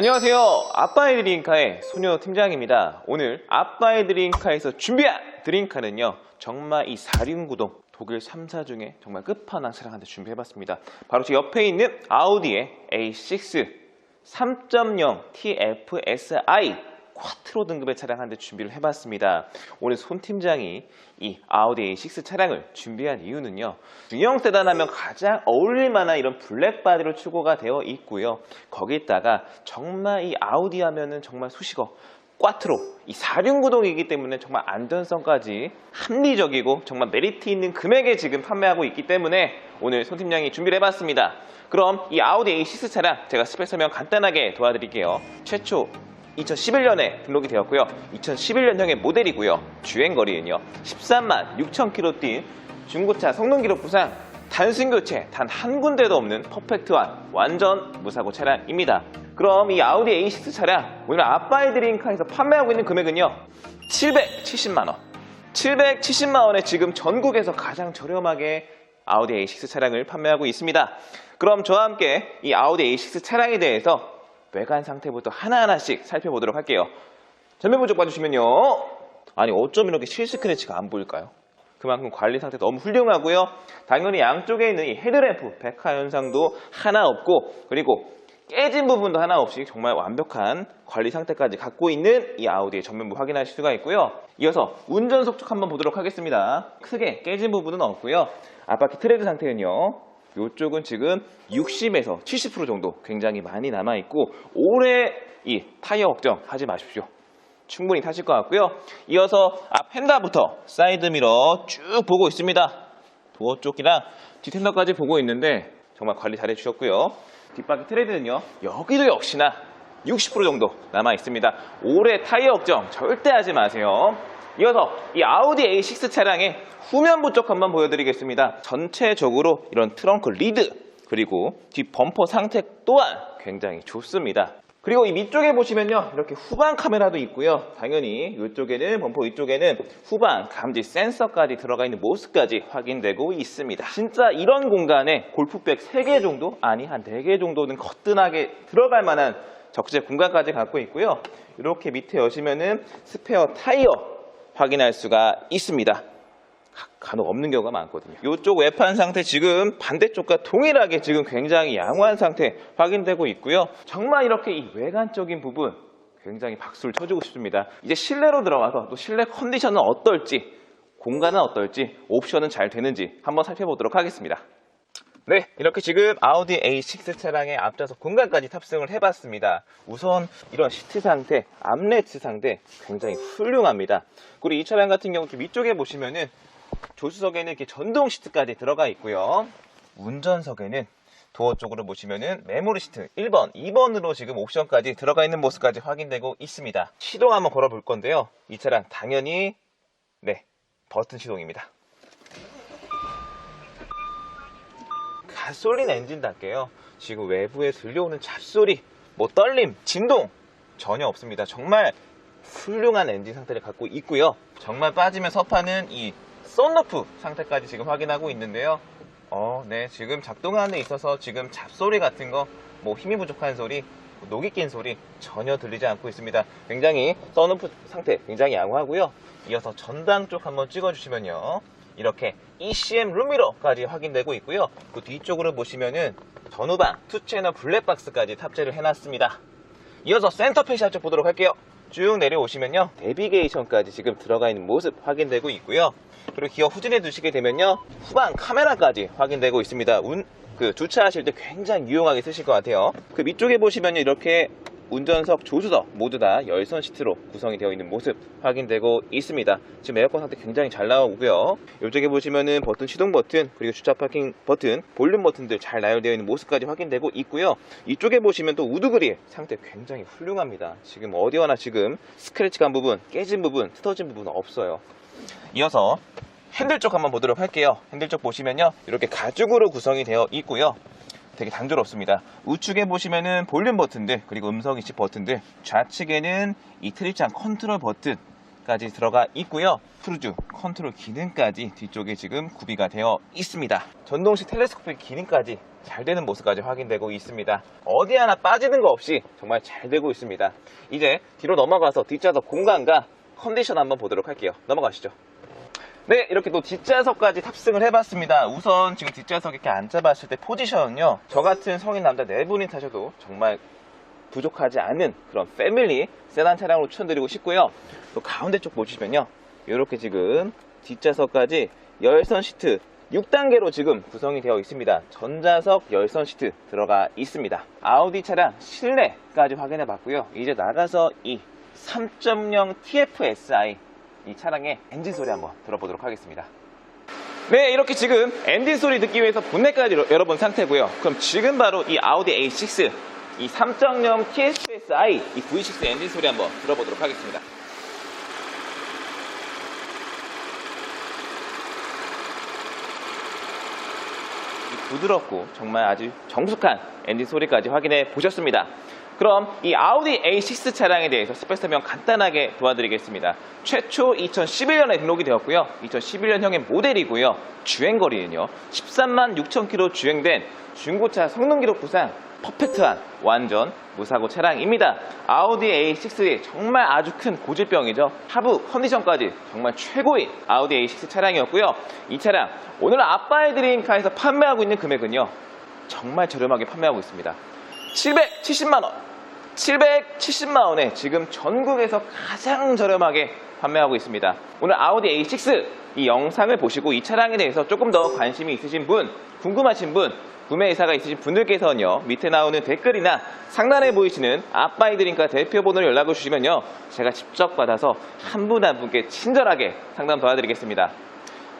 안녕하세요. 아빠의 드림카의 소녀 팀장입니다. 오늘 아빠의 드림카에서 준비한 드림카는요. 정말 이 사륜구동 독일 3사 중에 정말 끝판왕 차량 한대 준비해봤습니다. 바로 제 옆에 있는 아우디의 A6 3.0 TFSI 쿼트로 등급의 차량 한 대 준비를 해봤습니다. 오늘 손 팀장이 이 아우디 A6 차량을 준비한 이유는요. 중형 세단 하면 가장 어울릴 만한 이런 블랙 바디로 추구가 되어 있고요. 거기다가 정말 이 아우디 하면은 정말 수식어 꽈트로 이 사륜구동이기 때문에 정말 안전성까지 합리적이고 정말 메리트 있는 금액에 지금 판매하고 있기 때문에 오늘 손 팀장이 준비를 해봤습니다. 그럼 이 아우디 A6 차량 제가 스펙 설명 간단하게 도와드릴게요. 최초 2011년에 등록이 되었고요. 2011년형의 모델이고요. 주행거리는요. 13만 6천 킬로 뛴 중고차 성능 기록 부상 단순 교체 단 한 군데도 없는 퍼펙트한 완전 무사고 차량입니다. 그럼 이 아우디 A6 차량 오늘 아빠의 드림카에서 판매하고 있는 금액은요. 770만 원. 770만 원에 지금 전국에서 가장 저렴하게 아우디 A6 차량을 판매하고 있습니다. 그럼 저와 함께 이 아우디 A6 차량에 대해서 외관 상태부터 하나하나씩 살펴보도록 할게요. 전면부 쪽 봐주시면요. 아니 어쩜 이렇게 실스크래치가 안 보일까요? 그만큼 관리 상태 너무 훌륭하고요. 당연히 양쪽에 있는 이 헤드램프 백화 현상도 하나 없고 그리고 깨진 부분도 하나 없이 정말 완벽한 관리 상태까지 갖고 있는 이 아우디의 전면부 확인하실 수가 있고요. 이어서 운전석 쪽 한번 보도록 하겠습니다. 크게 깨진 부분은 없고요. 앞바퀴 트레드 상태는요. 이쪽은 지금 60에서 70% 정도 굉장히 많이 남아 있고 올해 이 타이어 걱정 하지 마십시오. 충분히 타실 것 같고요. 이어서 앞 휀다부터 사이드 미러 쭉 보고 있습니다. 도어 쪽이랑 뒤 텐더까지 보고 있는데 정말 관리 잘 해주셨고요. 뒷바퀴 트레드는요. 여기도 역시나 60% 정도 남아 있습니다. 올해 타이어 걱정 절대 하지 마세요. 이어서 이 아우디 A6 차량의 후면부 쪽 한번 보여드리겠습니다. 전체적으로 이런 트렁크 리드 그리고 뒷 범퍼 상태 또한 굉장히 좋습니다. 그리고 이 밑쪽에 보시면요 이렇게 후방 카메라도 있고요 당연히 이쪽에는 범퍼 이쪽에는 후방 감지 센서까지 들어가 있는 모습까지 확인되고 있습니다 진짜 이런 공간에 골프백 3개 정도 아니 한 4개 정도는 거뜬하게 들어갈 만한 적재 공간까지 갖고 있고요 이렇게 밑에 여시면은 스페어 타이어 확인할 수가 있습니다 간혹 없는 경우가 많거든요. 이쪽 외판 상태 지금 반대쪽과 동일하게 지금 굉장히 양호한 상태 확인되고 있고요. 정말 이렇게 이 외관적인 부분 굉장히 박수를 쳐주고 싶습니다. 이제 실내로 들어가서 또 실내 컨디션은 어떨지 공간은 어떨지 옵션은 잘 되는지 한번 살펴보도록 하겠습니다. 네, 이렇게 지금 아우디 A6 차량의 앞좌석 공간까지 탑승을 해봤습니다. 우선 이런 시트 상태, 암레트 상태 굉장히 훌륭합니다. 그리고 이 차량 같은 경우 위쪽에 보시면은 조수석에는 이렇게 전동 시트까지 들어가 있고요. 운전석에는 도어 쪽으로 보시면은 메모리 시트 1번, 2번으로 지금 옵션까지 들어가 있는 모습까지 확인되고 있습니다. 시동 한번 걸어볼 건데요. 이 차량 당연히 네 버튼 시동입니다. 가솔린 엔진답게요. 지금 외부에 들려오는 잡소리, 뭐 떨림, 진동 전혀 없습니다. 정말 훌륭한 엔진 상태를 갖고 있고요. 정말 빠지면 섭하는 이 썬루프 상태까지 지금 확인하고 있는데요. 어, 네, 지금 작동하는 데 있어서 지금 잡소리 같은 거, 뭐 힘이 부족한 소리, 녹이 낀 소리 전혀 들리지 않고 있습니다. 굉장히 썬루프 상태 굉장히 양호하고요. 이어서 전당 쪽 한번 찍어주시면요. 이렇게 ECM 룸미러까지 확인되고 있고요. 그 뒤쪽으로 보시면은 전후방 투채널 블랙박스까지 탑재를 해놨습니다. 이어서 센터 페시아 쪽 보도록 할게요. 쭉 내려오시면요. 내비게이션까지 지금 들어가 있는 모습 확인되고 있고요. 그리고 기어 후진해 두시게 되면요. 후방 카메라까지 확인되고 있습니다. 운, 그 주차하실 때 굉장히 유용하게 쓰실 것 같아요. 그 밑쪽에 보시면 이렇게 운전석, 조수석 모두 다 열선 시트로 구성이 되어 있는 모습 확인되고 있습니다. 지금 에어컨 상태 굉장히 잘 나오고요. 이쪽에 보시면은 버튼 시동 버튼 그리고 주차 파킹 버튼, 볼륨 버튼들 잘 나열되어 있는 모습까지 확인되고 있고요. 이쪽에 보시면 또 우드 그릴 상태 굉장히 훌륭합니다. 지금 어디와나 지금 스크래치 간 부분, 깨진 부분, 틀어진 부분 없어요. 이어서 핸들 쪽 한번 보도록 할게요. 핸들 쪽 보시면요. 이렇게 가죽으로 구성이 되어 있고요. 되게 단조롭습니다. 우측에 보시면은 볼륨 버튼들 그리고 음성 인식 버튼들 좌측에는 이 트립장 컨트롤 버튼 까지 들어가 있고요. 크루즈 컨트롤 기능까지 뒤쪽에 지금 구비가 되어 있습니다. 전동식 텔레스코픽 기능까지 잘 되는 모습까지 확인되고 있습니다. 어디 하나 빠지는 거 없이 정말 잘 되고 있습니다. 이제 뒤로 넘어가서 뒷좌석 공간과 컨디션 한번 보도록 할게요. 넘어가시죠. 네, 이렇게 또 뒷좌석까지 탑승을 해봤습니다. 우선 지금 뒷좌석 이렇게 앉아봤을 때 포지션은요. 저 같은 성인 남자 네 분이 타셔도 정말 부족하지 않은 그런 패밀리 세단 차량으로 추천드리고 싶고요. 또 가운데 쪽 보시면요. 이렇게 지금 뒷좌석까지 열선 시트 6단계로 지금 구성이 되어 있습니다. 전자석 열선 시트 들어가 있습니다. 아우디 차량 실내까지 확인해 봤고요. 이제 나가서 이 3.0 TFSI 이 차량의 엔진 소리 한번 들어보도록 하겠습니다. 네, 이렇게 지금 엔진 소리 듣기 위해서 열- 열어본 상태고요. 그럼 지금 바로 이 아우디 A6 이 3.0 TSI 이 V6 엔진 소리 한번 들어보도록 하겠습니다. 이 부드럽고 정말 아주 정숙한 엔진 소리까지 확인해 보셨습니다. 그럼 이 아우디 A6 차량에 대해서 스펙 설명 간단하게 도와드리겠습니다. 최초 2011년에 등록이 되었고요. 2011년형의 모델이고요. 주행거리는요. 13만 6천 킬로 주행된 중고차 성능 기록 부상 퍼펙트한 완전 무사고 차량입니다. 아우디 A6의 정말 아주 큰 고질병이죠. 하부 컨디션까지 정말 최고의 아우디 A6 차량이었고요. 이 차량 오늘 아빠의 드림카에서 판매하고 있는 금액은요. 정말 저렴하게 판매하고 있습니다. 770만 원. 770만 원에 지금 전국에서 가장 저렴하게 판매하고 있습니다. 오늘 아우디 A6 이 영상을 보시고 이 차량에 대해서 조금 더 관심이 있으신 분, 궁금하신 분, 구매 의사가 있으신 분들께서는요 밑에 나오는 댓글이나 상단에 보이시는 아빠이 드링카 대표 번호로 연락을 주시면요 제가 직접 받아서 한 분한 분께 친절하게 상담 도와드리겠습니다.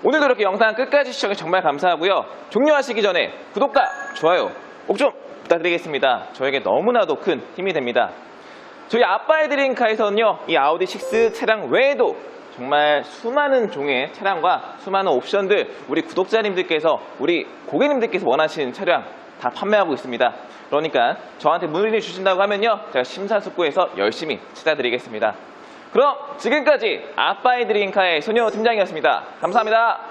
오늘도 이렇게 영상 끝까지 시청해 정말 감사하고요. 종료하시기 전에 구독과 좋아요 꼭 좀 부탁드리겠습니다. 저에게 너무나도 큰 힘이 됩니다. 저희 아빠의 드림카에서는요, 이 아우디 6 차량 외에도 정말 수많은 종의 차량과 수많은 옵션들 우리 구독자님들께서 우리 고객님들께서 원하시는 차량 다 판매하고 있습니다. 그러니까 저한테 문의 주신다고 하면요, 제가 심사숙고해서 열심히 찾아드리겠습니다. 그럼 지금까지 아빠의 드림카의 소녀 팀장이었습니다. 감사합니다.